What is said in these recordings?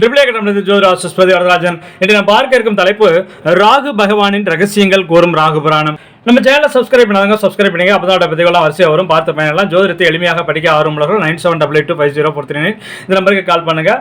Triple ஜோதிரா சுஸ்பதி Varadarajan இன்று நான் பார்க்க இருக்கும் தலைப்பு ராகு பகவானின் ரகசியங்கள் கூறும் ராகு புராணம். நம்ம சேனலை சப்ஸ்கிரைப் பண்ணாதவங்க சப்ஸ்கிரைப் பண்ணுங்க. அப்போ தான் பதிவுகளாம் வரிசையாக வரும். பார்த்த பயனெல்லாம் ஜோதிடத்தை எளிமையாக படிக்க ஆர்வமுள்ளவர்கள் nine seven double eight two five zero four three nine இந்த நம்பருக்கு கால் பண்ணுங்கள்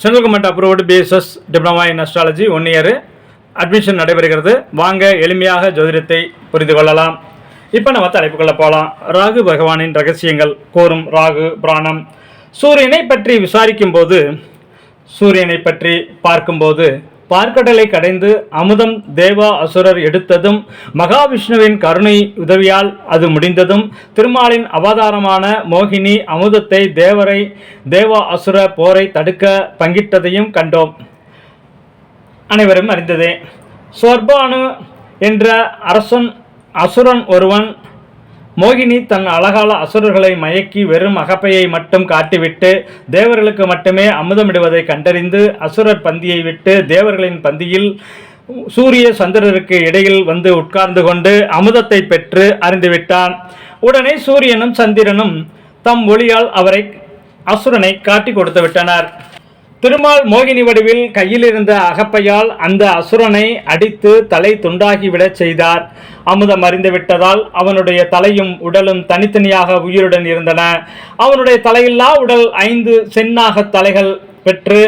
central government approved BSS diploma in astrology one year admission நடைபெறுகிறது. வாங்க எளிமையாக ஜோதிடத்தை புரிந்து கொள்ளலாம். இப்போ நம்ம தலைப்புக்குள்ள போகலாம் ராகு பகவானின் ரகசியங்கள் கூறும் ராகு பிராணம். சூரியனை பற்றி விசாரிக்கும் போது சூரியனை பற்றி பார்க்கும்போது பார்க்கடலை கடைந்து அமுதம் தேவா அசுரர் எடுத்ததும் மகாவிஷ்ணுவின் கருணை உதவியால் அது முடிந்ததும் திருமாலின் அவதாரமான மோகினி அமுதத்தை தேவரை தேவா அசுர போரை தடுக்க பங்கிட்டதையும் கண்டோம். அனைவரும் அறிந்ததே. சொர்பானு என்ற அரசன் அசுரன் ஒருவன் மோகினி தன் அழகால அசுரர்களை மயக்கி வெறும் அகப்பையை மட்டும் காட்டிவிட்டு தேவர்களுக்கு மட்டுமே அமுதமிடுவதை கண்டறிந்து அசுரர் பந்தியை விட்டு தேவர்களின் பந்தியில் சூரிய சந்திரருக்கு இடையில் வந்து உட்கார்ந்து கொண்டு அமுதத்தை பெற்று அறிந்துவிட்டான். உடனே சூரியனும் சந்திரனும் தம் ஒளியால் அவரை அசுரனை காட்டி கொடுத்து விட்டனர். திருமால் மோகினி வடிவில் கையில் இருந்த அகப்பையால் அந்த அசுரனை அடித்து தலை துண்டாகிவிடச் செய்தார். அமுதம் அறிந்துவிட்டதால் அவனுடைய தலையும் உடலும் தனித்தனியாக உயிருடன் இருந்தன. அவனுடைய தலையில்லா உடல் ஐந்து சென்னாக தலைகள் பெற்று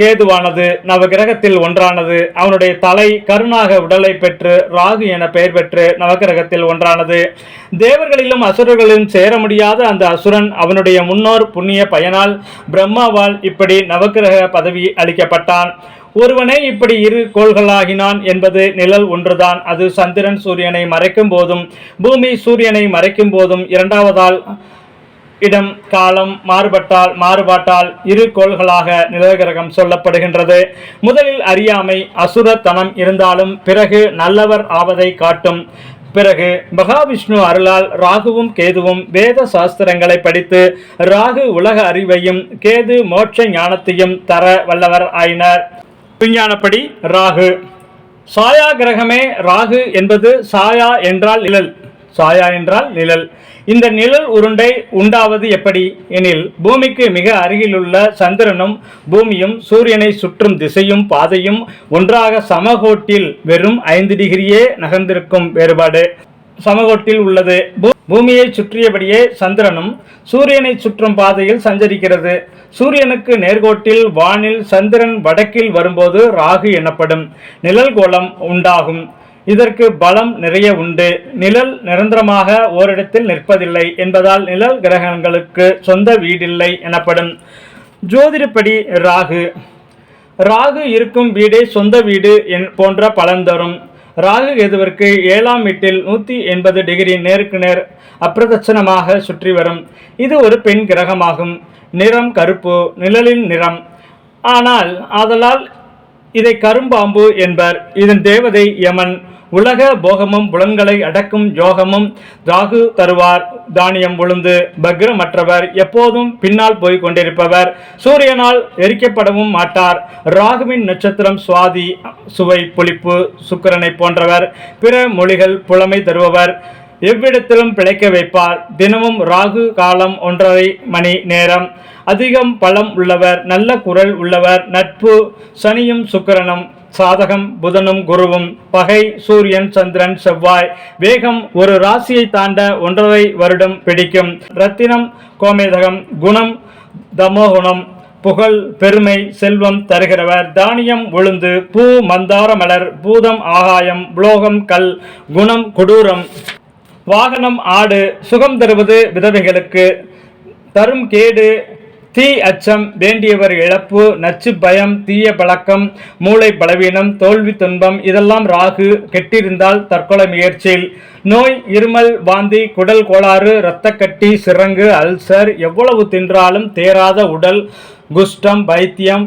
கேதுவானது நவகிரகத்தில் ஒன்றானது. அவனுடைய தலை கருணாக உடலை பெற்று ராகு என பெயர் பெற்று நவகிரகத்தில் ஒன்றானது. தேவர்களிலும் அசுரர்களிலும் சேர முடியாத அந்த அசுரன் அவனுடைய முன்னோர் புண்ணிய பயனால் பிரம்மாவால் இப்படி நவகிரக பதவி அளிக்கப்பட்டான். ஒருவனே இப்படி இரு கோள்களாகினான் என்பது நிழல் ஒன்றுதான். அது சந்திரன் சூரியனை மறைக்கும் போதும் பூமி சூரியனை மறைக்கும் போதும் இரண்டாவதால் இடம் காலம் மாறுபட்டால் மாறுபாட்டால் இரு கோள்களாக நிலகிரகம் சொல்லப்படுகின்றது. முதலில் அறியாமை அசுரத்தனம் இருந்தாலும் பிறகு நல்லவர் ஆவதை காட்டும். பிறகு மகாவிஷ்ணு அருளால் ராகுவும் கேதுவும் வேத சாஸ்திரங்களை படித்து ராகு உலக அறிவையும் கேது மோட்ச ஞானத்தையும் தர வல்லவர் ஆயினர். விஞ்ஞானப்படி ராகு. சாயா கிரகமே ராகு என்பது சாயா என்றால் இழல் சாயா என்றால் நிழல். இந்த நிழல் உருண்டை உண்டாவது எப்படி? எனில் பூமிக்கு மிக அருகிலுள்ள சந்திரனும் பூமியும் சூரியனை சுற்றும் திசையும் பாதையும் ஒன்றாக சமகோட்டில் வெறும் ஐந்து டிகிரியே நகர்ந்திருக்கும் வேறுபாடு. சமகோட்டில் உள்ளது. பூமியை சுற்றியபடியே சந்திரனும் சூரியனை சுற்றும் பாதையில் சஞ்சரிக்கிறது. சூரியனுக்கு நேர்கோட்டில் வானில் சந்திரன் வடக்கில் வரும்போது ராகு எனப்படும் நிழல் கோலம் உண்டாகும். இதற்கு பலம் நிறைய உண்டு. நிழல் நிரந்தரமாக ஓரிடத்தில் நிற்பதில்லை என்பதால் நிழல் கிரகங்களுக்கு சொந்த வீடில்லை எனப்படும். ஜோதிடப்படி ராகு. ராகு இருக்கும் வீடே சொந்த வீடு என் போன்ற பலன் தரும். ராகு கேதுவிற்கு ஏழாம் வீட்டில் நூற்றி எண்பது டிகிரி நேருக்கு நேர் அப்பிரதட்சணமாக சுற்றி வரும். இது ஒரு பெண் கிரகமாகும். நிறம் கருப்பு நிழலின் நிறம். ஆனால் ஆதலால் இதை கரும்பாம்பு என்பர். இதன் தேவதை யமன். உலக போகமும் புலன்களை அடக்கும் யோகமும் ராகு தருவார். தானியம் உளுந்து பக்ரமற்றவர் எப்போதும் பின்னால் போய் கொண்டிருப்பவர். சூரியனால் எரிக்கப்படவும் மாட்டார். ராகுவின் நட்சத்திரம் சுவாதி சுவை புளிப்பு சுக்கிரனை போன்றவர். பிற மொழிகள் புலமை தருபவர். எவ்விடத்திலும் பிழைக்க வைப்பார். தினமும் ராகு காலம் ஒன்றரை மணி நேரம். அதிகம் பலம் உள்ளவர் நல்ல குரல் உள்ளவர் நட்பு சனியும் சுக்கரனும் சாதகம் புதனும் குருவும் பகை சூரியன் சந்திரன் செவ்வாய். வேகம் ஒரு ராசியை தாண்ட ஒன்றரை வருடம் பிடிக்கும். ரத்தினம் கோமேதகம் குணம் தமோகுணம் புகழ் பெருமை செல்வம் தருகிறவர். தானியம் உளுந்து பூ மந்தார மலர் பூதம் ஆகாயம் புலோகம் கல் குணம் கொடூரம். வாகனம் ஆடு சுகம் தருவது விதவைகளுக்கு. தரும் கேடு தீ அச்சம் வேண்டியவர் இழப்பு நச்சு பயம் தீய பழக்கம் மூளை பலவீனம் தோல்வி துன்பம் இதெல்லாம் ராகு கெட்டிருந்தால் தற்கொலை முயற்சியில். நோய் இருமல் வாந்தி குடல் கோளாறு இரத்தக்கட்டி சிறங்கு அல்சர் எவ்வளவு தின்றாலும் தேராத உடல் குஷ்டம் பைத்தியம்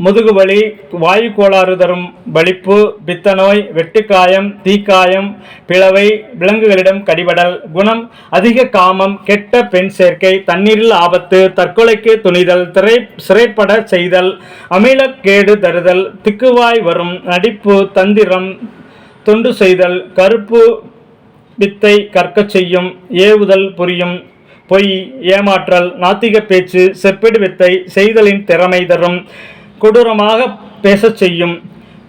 முதுகுவலி வாயு கோளாறு தரும் வலிப்பு பித்தநோய் வெட்டுக்காயம் தீக்காயம் பிளவை விலங்குகளிடம் கடிபடல் குணம் அதிக காமம் கெட்ட பெண் சேர்க்கை தண்ணீரில் ஆபத்து தற்கொலைக்கு துணிதல் திரை சிறைப்பட செய்தல் அமிலக்கேடு தருதல் திக்குவாய் வரும் நடிப்பு தந்திரம் தொண்டு செய்தல் கருப்பு வித்தை கற்கச் செய்யும் ஏவுதல் புரியும் பொய் ஏமாற்றல் நாத்திக பேச்சு செப்பிடு வித்தை செய்தலின் திறமை தரும் கொடூரமாக பேசச் செய்யும்.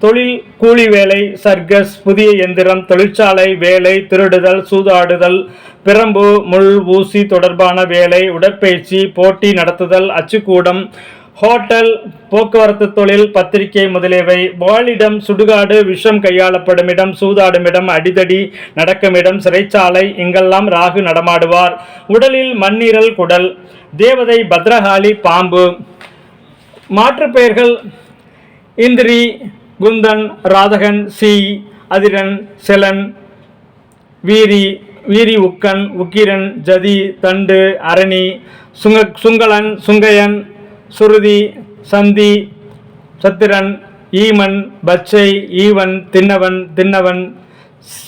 தொழில் கூலி வேலை சர்க்கஸ் புதிய எந்திரம் தொழிற்சாலை வேலை திருடுதல் சூதாடுதல் பிரம்பு முள் ஊசி தொடர்பான வேலை உடற்பயிற்சி போட்டி நடத்துதல் அச்சுக்கூடம் ஹோட்டல் போக்குவரத்து தொழில் பத்திரிகை முதலியவை. வாழிடம் சுடுகாடு விஷம் கையாளப்படும் இடம் சூதாடும் இடம் அடிதடி நடக்கும் இடம் சிறைச்சாலை இங்கெல்லாம் ராகு நடமாடுவார். உடலில் மண்ணீரல் குடல். தேவதை பத்ரகாளி பாம்பு. மாற்றுப் பெயர்கள் இந்திரி குந்தன் ராதகன் சி அதிரன் செலன் வீரி வீரி உக்கன் உக்கிரன் ஜதி தண்டு அரணி சுங்க சுங்கலன் சுங்கையன் சுருதி சந்தி சத்திரன் ஈமன் பச்சை ஈவன் தின்னவன் தின்னவன்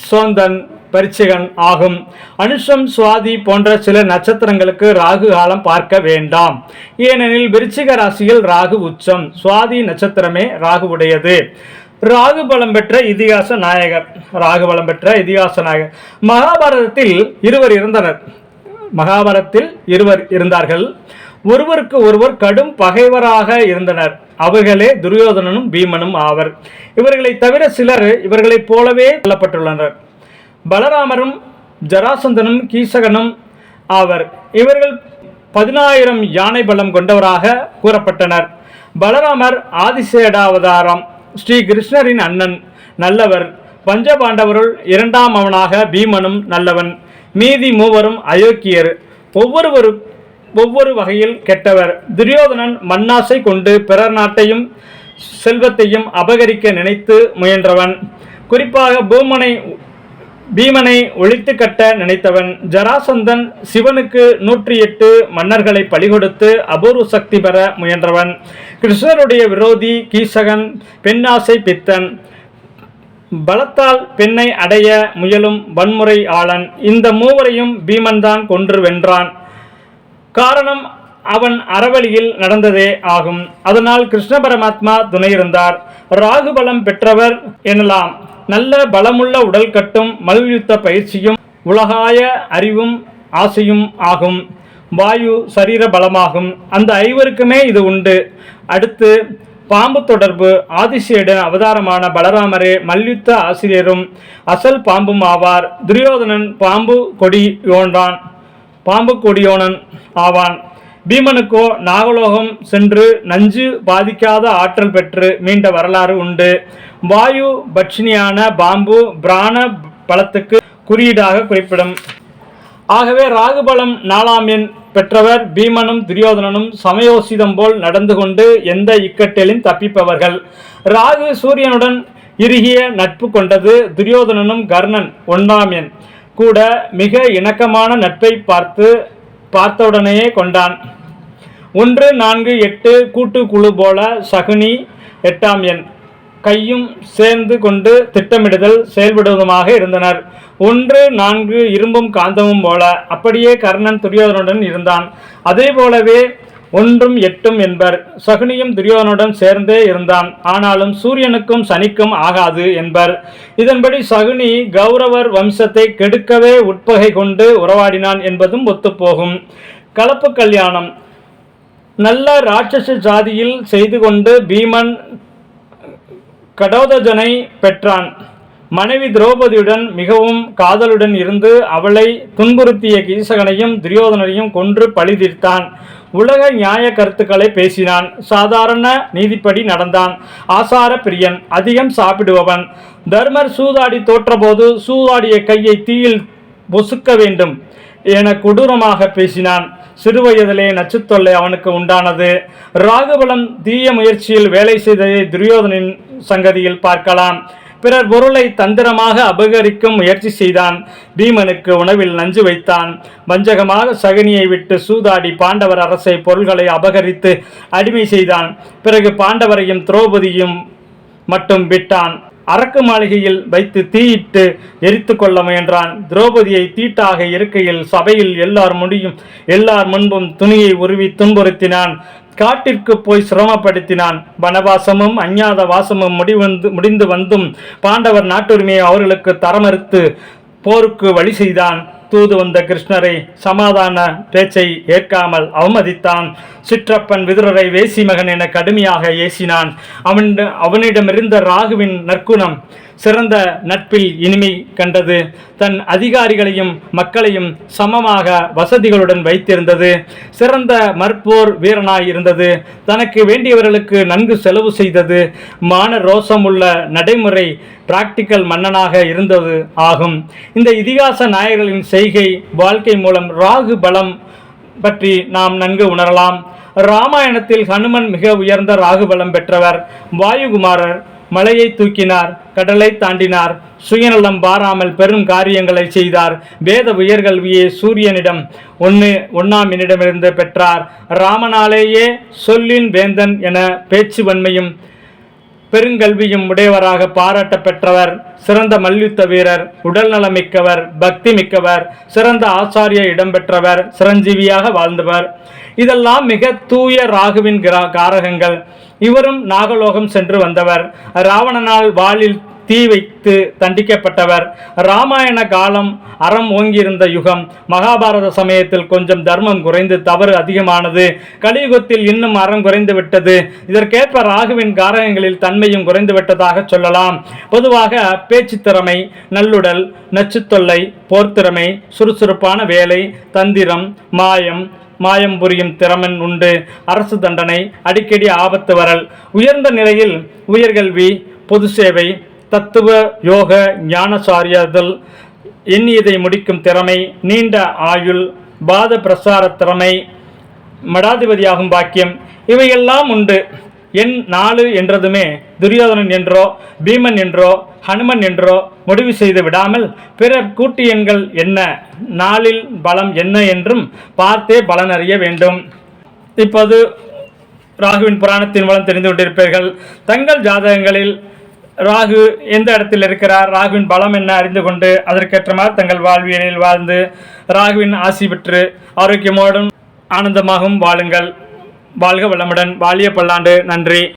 சோந்தன் பரிச்சகன் ஆகும். அனுஷம் சுவாதி போன்ற சில நட்சத்திரங்களுக்கு ராகு காலம் பார்க்க வேண்டாம். ஏனெனில் விருச்சிக ராசியில் ராகு உச்சம் சுவாதி நட்சத்திரமே ராகு உடையது ராகு பலம் பெற்ற இதிகாச நாயகர் ராகு பலம் பெற்ற இதிகாச நாயகர். மகாபாரதத்தில் இருவர் இருந்தனர். மகாபாரதத்தில் இருவர் இருந்தார்கள். ஒருவருக்கு ஒருவர் கடும் பகைவராக இருந்தனர். அவர்களே துரியோதனனும் பீமனும் ஆவர். இவர்களை தவிர சிலர் இவர்களைப் போலவே கொல்லப்பட்டுள்ளனர். பலராமரும் ஜராசந்தனும் கீசகனும் ஆவர். இவர்கள் பதினாயிரம் யானை பலம் கொண்டவராக கூறப்பட்டனர். பலராமர் ஆதிசேடாவதாரம். ஸ்ரீ கிருஷ்ணரின் அண்ணன் நல்லவர். பஞ்சபாண்டவருள் இரண்டாம் அவனாக பீமனும் நல்லவன். மீதி மூவரும் அயோக்கியர். ஒவ்வொருவரு ஒவ்வொரு வகையில் கெட்டவர். துரியோதனன் மண்ணாசை கொண்டு பிறர் நாட்டையும் செல்வத்தையும் அபகரிக்க நினைத்து முயன்றவன். குறிப்பாக பூமனை பீமனை ஒழித்து கட்ட நினைத்தவன் ஜராசந்தன் சிவனுக்கு நூற்றி எட்டு மன்னர்களை பலிகொடுத்து அபூர்வ சக்தி பெற முயன்றவன். கிருஷ்ணருடைய விரோதி கீசகன் பெண்ணாசை பித்தன். பலத்தால் பெண்ணை அடைய முயலும் வன்முறை ஆளன். இந்த மூவரையும் பீமன்தான் கொன்று வென்றான். காரணம் அவன் அறவழியில் நடந்ததே ஆகும். அதனால் கிருஷ்ண பரமாத்மா துணையிருந்தார். ராகுபலம் பெற்றவர் எனலாம். நல்ல பலமுள்ள உடல் கட்டும் மல்யுத்த பயிற்சியும் உலகாய அறிவும் ஆசையும் ஆகும். வாயு சரீர பலமாகும். அந்த ஐவருக்குமே இது உண்டு. அடுத்து பாம்பு தொடர்பு. ஆதிசேடன் அவதாரமான பலராமரே மல்யுத்த ஆசிரியரும் அசல் பாம்பும் ஆவார். துரியோதனன் பாம்பு கொடி யோன்றான். பாம்பு கொடியோனன் ஆவான். பீமனுக்கோ நாகலோகம் சென்று நஞ்சு பாதிக்காத ஆற்றல் பெற்று மீண்ட வரலாறு உண்டு. வாயு பட்சினியான பாம்பு பிராண பலத்துக்கு குறியீடாக குறிப்பிடும். ஆகவே ராகுபலம் நாலாம் எண் பெற்றவர் பீமனும் துரியோதனனும் சமயோசிதம் போல் நடந்து கொண்டு எந்த இக்கட்டிலும் தப்பிப்பவர்கள்? ராகு சூரியனுடன் இறுகிய நட்பு கொண்டது துரியோதனனும் கர்ணன் ஒன்றாம் எண். கூட மிக இணக்கமான நட்பை பார்த்து பார்த்தவுடனேயே கொண்டான். ஒன்று நான்கு எட்டு கூட்டு குழு போல சகுனி எட்டாம் எண். கையும் சேர்ந்து கொண்டு திட்டமிடுதல் செயல்படுவதுமாக இருந்தனர். ஒன்று நான்கு இரும்பும் காந்தமும் போல. அப்படியே கர்ணன் துரியோதனுடன் இருந்தான். அதே போலவே ஒன்றும் எட்டும் என்பர். சகுனியும் துரியோதனுடன் சேர்ந்தே இருந்தான். ஆனாலும் சூரியனுக்கும் சனிக்கும் ஆகாது என்பர். இதன்படி சகுனி கௌரவர் வம்சத்தை கெடுக்கவே உட்பகை கொண்டு உறவாடினான் என்பதும் ஒத்துப்போகும். கலப்பு கல்யாணம். நல்ல ராட்சச ஜாதியில் செய்து கொண்டு பீமன் கடோதஜனை பெற்றான். மனைவி திரௌபதியுடன் மிகவும் காதலுடன் இருந்து அவளை துன்புறுத்திய கீசகனையும் துரியோதனனையும் கொன்று பழி தீர்த்தான். உலக நியாய கருத்துக்களை பேசினான். சாதாரண நீதிப்படி நடந்தான். ஆசார பிரியன் அதிகம் சாப்பிடுபவன். தர்மர் சூதாடி தோற்றபோது சூதாடிய கையை தீயில் பொசுக்க வேண்டும் என கொடூரமாக பேசினான். சிறுவயதிலே நச்சுத்தொல்லை அவனுக்கு உண்டானது. ராகுபலம் தீய முயற்சியில் வேலை செய்ததை துரியோதனின் சங்கதியில் பார்க்கலாம். பிறர் பொருளை தந்திரமாக அபகரிக்கும் முயற்சி செய்தான். பீமனுக்கு உணவில் நஞ்சு வைத்தான். வஞ்சகமாக சகனியை விட்டு சூதாடி பாண்டவர் அரசை பொருள்களை அபகரித்து அடிமை செய்தான். பிறகு பாண்டவரையும் திரௌபதியும் மட்டும் விட்டான். அரக்கு மாளிகையில் வைத்து தீயிட்டு எரித்து கொள்ள முயன்றான். திரௌபதியை தீட்டாக இருக்கையில் சபையில் எல்லார் முடியும் எல்லார் முன்பும் துணியை உருவி துன்புறுத்தினான். காட்டிற்கு போய் சிரமப்படுத்தினான். வனவாசமும் அஞ்ஞாத வாசமும் முடிவந்து முடிந்து வந்தும் பாண்டவர் நாட்டுரிமையை அவர்களுக்கு தரமறுத்து போருக்கு வழி செய்தான். தூது வந்த கிருஷ்ணரை சமாதான பேச்சை ஏற்காமல் அவமதித்தான். சிற்றப்பன் விதுரரை வேசி மகன் என கடுமையாக ஏசினான். அவன் அவனிடமிருந்த ராகுவின் நற்குணம் சிறந்த நட்பில் இனிமை கண்டது. தன் அதிகாரிகளையும் மக்களையும் சமமாக வசதிகளுடன் வைத்திருந்தது. சிறந்த மற்போர் வீரனாய் இருந்தது. தனக்கு வேண்டியவர்களுக்கு நன்கு செலவு செய்தது. மான ரோசமுள்ள நடைமுறை பிராக்டிக்கல் மன்னனாக இருந்தது ஆகும். இந்த இதிகாச நாயகர்களின் செய்கை வாழ்க்கை மூலம் ராகு பலம் பற்றி நாம் நன்கு உணரலாம். ராமாயணத்தில் ஹனுமன் மிக உயர்ந்த ராகுபலம் பெற்றவர். வாயுகுமாரர் மலையை தூக்கினார் கடலை தாண்டினார். சுயநலம் பாராமல் பெரும் காரியங்களை செய்தார். வேத உயர்கல்வியை சூரியனிடம் ஒன்று ஒன்னாமினிடமிருந்து பெற்றார். ராமனாலேயே சொல்லின் வேந்தன் என பேச்சு வன்மையும் பெருங்கல்வியும் உடையவராக பாராட்ட பெற்றவர். சிறந்த மல்யுத்த வீரர் உடல் நலமிக்கவர் பக்தி மிக்கவர் சிறந்த ஆச்சாரிய இடம்பெற்றவர் சிரஞ்சீவியாக வாழ்ந்தவர். இதெல்லாம் மிக தூய ராகுவின் கிரா காரகங்கள். இவரும் நாகலோகம் சென்று வந்தவர். ராவணனால் வாளில் தீ வைத்து தண்டிக்கப்பட்டவர். ராமாயண காலம் அறம் ஓங்கியிருந்த யுகம். மகாபாரத சமயத்தில் கொஞ்சம் தர்மம் குறைந்து தவறு அதிகமானது. கலியுகத்தில் இன்னும் அறம் குறைந்து விட்டது. இதற்கேற்ப ராகுவின் காரகங்களில் தன்மையும் குறைந்து விட்டதாக சொல்லலாம். பொதுவாக பேச்சு திறமை நல்லுடல் நச்சுத்தொல்லை போர்த்திறமை சுறுசுறுப்பான வேலை தந்திரம் மாயம் மாயம் புரியும் திறமன் உண்டு. அரசு தண்டனை அடிக்கடி ஆபத்து வரல். உயர்ந்த நிலையில் உயர்கல்வி பொது சேவை தத்துவ யோக ஞானசாரியதல் எண்ணியதை முடிக்கும் திறமை நீண்ட ஆயுள் பாத பிரசார திறமை மடாதிபதியாகும் பாக்கியம் இவையெல்லாம் உண்டு. எண் நாலு என்றதுமே துரியோதனன் என்றோ பீமன் என்றோ ஹனுமன் என்றோ முடிவு செய்து விடாமல் பிறர் கூட்டு எண்கள் என்ன? நாளில் பலம் என்ன என்றும் பார்த்தே பலன் அறிய வேண்டும். இப்போது ராகுவின் புராணத்தின் மூலம் தெரிந்து கொண்டிருப்பீர்கள். தங்கள் ஜாதகங்களில் ராகு எந்த இடத்தில் இருக்கிறார்? ராகுவின் பலம் என்ன அறிந்து கொண்டு அதற்கேற்ற மாதிரி தங்கள் வாழ்வியலில் வாழ்ந்து ராகுவின் ஆசி பெற்று ஆரோக்கியமோடும் ஆனந்தமாகவும் வாழுங்கள். வாழ்க வளமுடன். வாழிய பல்லாண்டு. நன்றி.